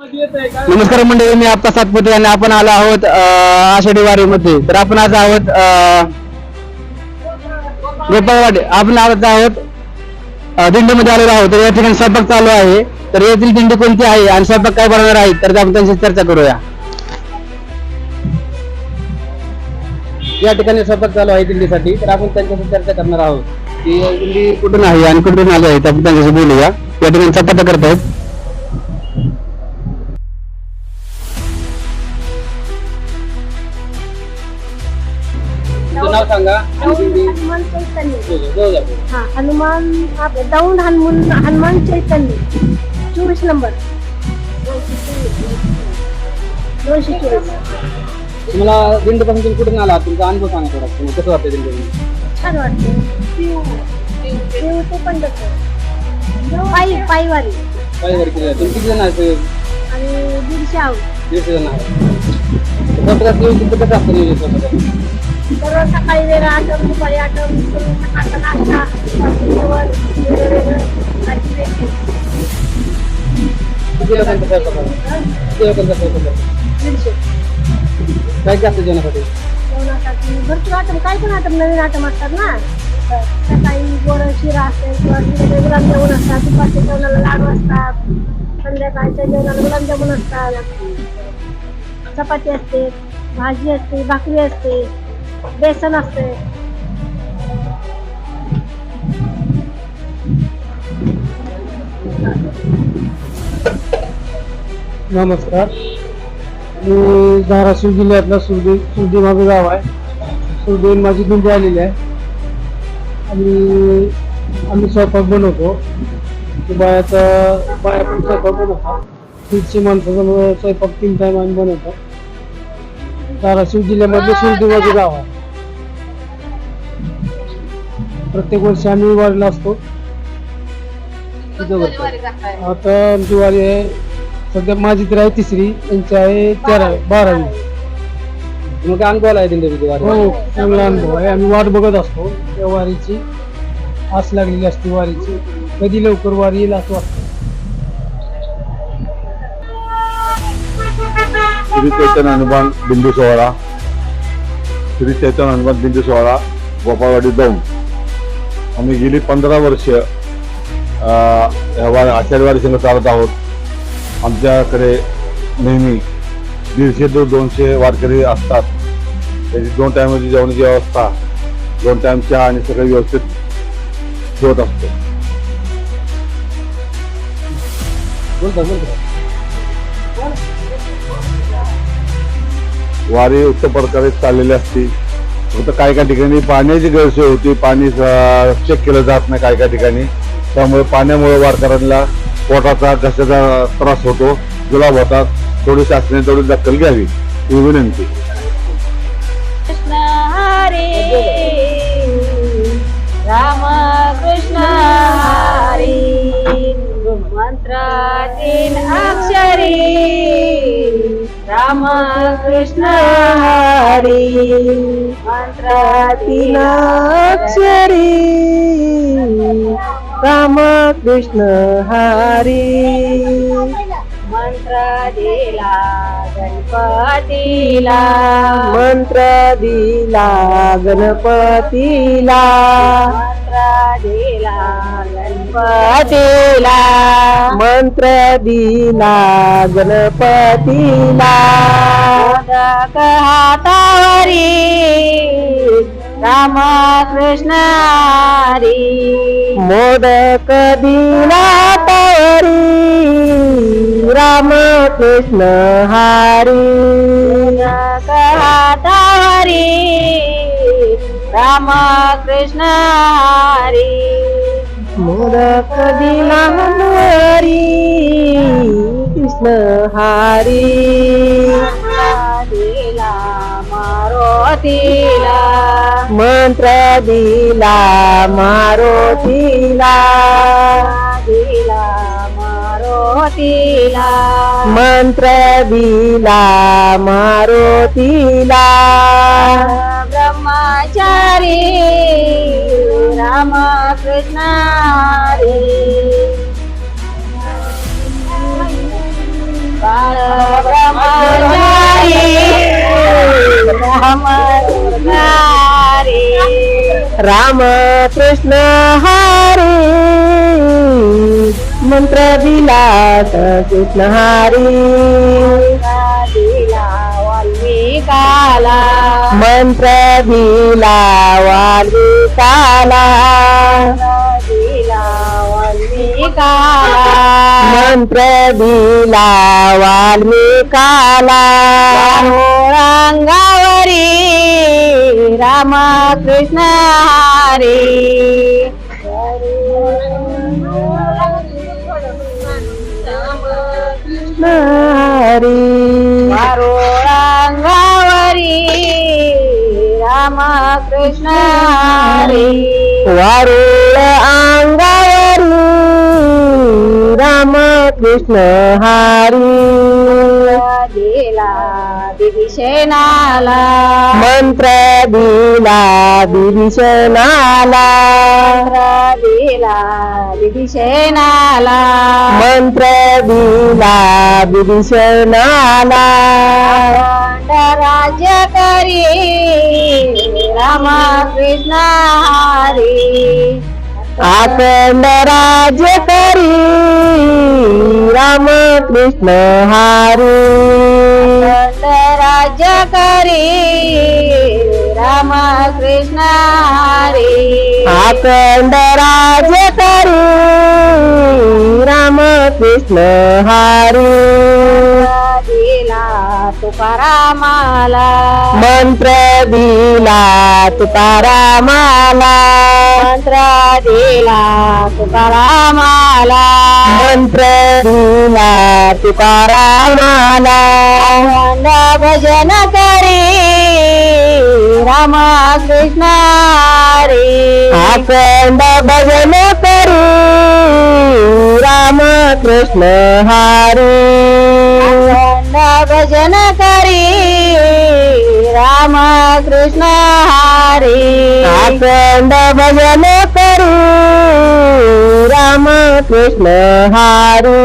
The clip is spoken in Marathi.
नमस्कार मंडळी मी आपला सातपुते आणि आपण आलो आहोत आषाढी वारीमध्ये. तर आपण आज आहोत अं, गोपाळवाडी. आपण आज आहोत दिंडीमध्ये आलेलो आहोत. तर या ठिकाणी स्वयंपाक चालू आहे. तर येथील दिंडी कोणती आहे आणि स्वयंपाक काय बनवणार आहे तर आपण त्यांची चर्चा करूया. या ठिकाणी स्वयंपाक चालू आहे दिंडीसाठी. तर आपण त्यांच्याशी चर्चा करणार आहोत. की दिंडी कुठून आहे आणि कुठून आली आहे तर आपण त्यांच्याशी बोलूया. या ठिकाणी चपात्या करत नाव सांगा. हनुमान चैतन्य. हो, हो. हा हनुमान आपलं दौंड हनुमान हनुमान चैतन्य. चोवीस नंबर. दोनशे चोवीस. तुम्हाला दिंडीपासून तुम्ही कुठून आला तुमचा अनुभव सांगा थोडा. तुम्हाला कसं वाटतं दिंडी छान वाटते ते पंढरपूर. पायी पायीवारी. काय वर केलं तुम्ही किती जण आहे आणि दीडशे आहोत दीडशे जण आहे स्वतःचं नियोजन कसं असतं नियोजन स्वतःचं? तर सकाळी वेगळा आठवण दुपारी आठवण सकाळचा नाश्ता दुपारचं जेवण वेगळं वेगळं किती लोकांचा स्वयंपाक आहे? किती लोकांचा स्वयंपाक आहे? दीडशे काय जेवणासाठी जेवणासाठी भरपूर आटम काय पण आटम नवीन आटम असतात ना सकाळी गोड शिरा असते किंवा तिकडे गुलाबजामुन असतात दुपारच्या जेवणाला लाडू असतात संध्याकाळच्या जेवणाला गुलाबजामुन असतात चपाती असते भाजी असते भाकरी असते बेसन असते. नमस्कार. मी धाराशिव जिल्ह्यातला सुरदी सुरदी माझं गाव आहे. सुरदी माझी दिंडी आलेली आहे. आणि आम्ही स्वयंपाक बनवतो. बायाचा बाया पण स्वयंपाक बनवतात. तीनशे माणसाचा स्वयंपाक तीन टाइम आम्ही बनवतो. धाराशिव जिल्ह्यामध्ये सुरदी माझं गाव आहे. प्रत्येक वर्षी आम्ही वारीला असतो. आता आमची वारी आहे सध्या माझी तर आहे तिसरी त्यांची आहे तेरा बारावी. मग काय अनुभव आहे दिंडीमध्ये वारी. हो चांगला अनुभव आहे. आम्ही वाट बघत असतो त्या वारीची. आस लागलेली असते वारीची. कधी लवकर वारी येईल असं वाटतं. श्री चैतन्य हनुमान बिंदू सोहळा. श्री चैतन्य हनुमान बिंदू सोहळा गोपाळवाडी जाऊन. आम्ही गेली पंधरा वर्ष अं, वार संघ चालत आहोत. आमच्याकडे नेहमी दीडशे ते दोनशे वारकरी असतात. त्याची दोन टायमाची जेवणाची व्यवस्था दोन टाइम चहा आणि सगळं व्यवस्थित ठेवत असतो. वारी उत्तम प्रकारे चाललेली असते. फक्त काही काही ठिकाणी पाण्याची गैरसोय होती. पाणी चेक केलं जात नाही काही काही ठिकाणी. त्यामुळे पाण्यामुळे वारकऱ्यांना पोटाचा घशाचा त्रास होतो जुलाब होतात. थोडी शासनाने तेवढी दखल घ्यावी ही विनंती. राम कृष्ण हरी. मंत्रातील अक्षरी. राम कृष्ण हरी मंत्रातील अक्षरी राम कृष्ण हरी। मंत्र दिला गणपतीला. मंत्र दिला गणपतीला. मंत्र दिला गणपतीला. मंत्र दिला गणपतीला. मोदक हातावरी राम कृष्ण हरी. मोदक दिला तरी राम कृष्ण हरी। हातावरी राम कृष्ण हरी। मोदक दिला हरी कृष्ण हरी। दिला मारोतीला मंत्र दिला दिला। मारोतीला मंत्र दिला मारुतीला. ब्रह्मचारी राम कृष्ण हरी बाळ ब्रह्मचारी राम कृष्णारी राम कृष्ण हरी. मंत्र दिला कृष्ण हरी दिला वाल्मिकाला मंत्र दिला वाल्मिकाला दिला वाल्मिकाला मंत्र दिला वाल्मिकाला अंगावरी राम कृष्ण हरी कृष्ण हरी वारुळ अंगावरी राम कृष्ण हरी दिला दिशेनाला मंत्र दिला विभीषणाला दिला दिशेनाला मंत्र दिला विभीषणाला राज्य करी. राम कृष्ण हरी अखंड राज्य करी. राम कृष्ण हरी. राज्य करी. राम कृष्ण हरी. अखंड राज्य करी. राम कृष्ण हरी. दिला तुकारामाला. मंत्र दिला तुकारामाला. मंत्र दिला तुकारामाला. मंत्र दिला तुकारामाला. भजन करी राम कृष्ण हरी अखंड भजन करी राम कृष्ण हरी अखंड भजन करी राम कृष्ण हरी अखंड भजन करी राम कृष्ण हरी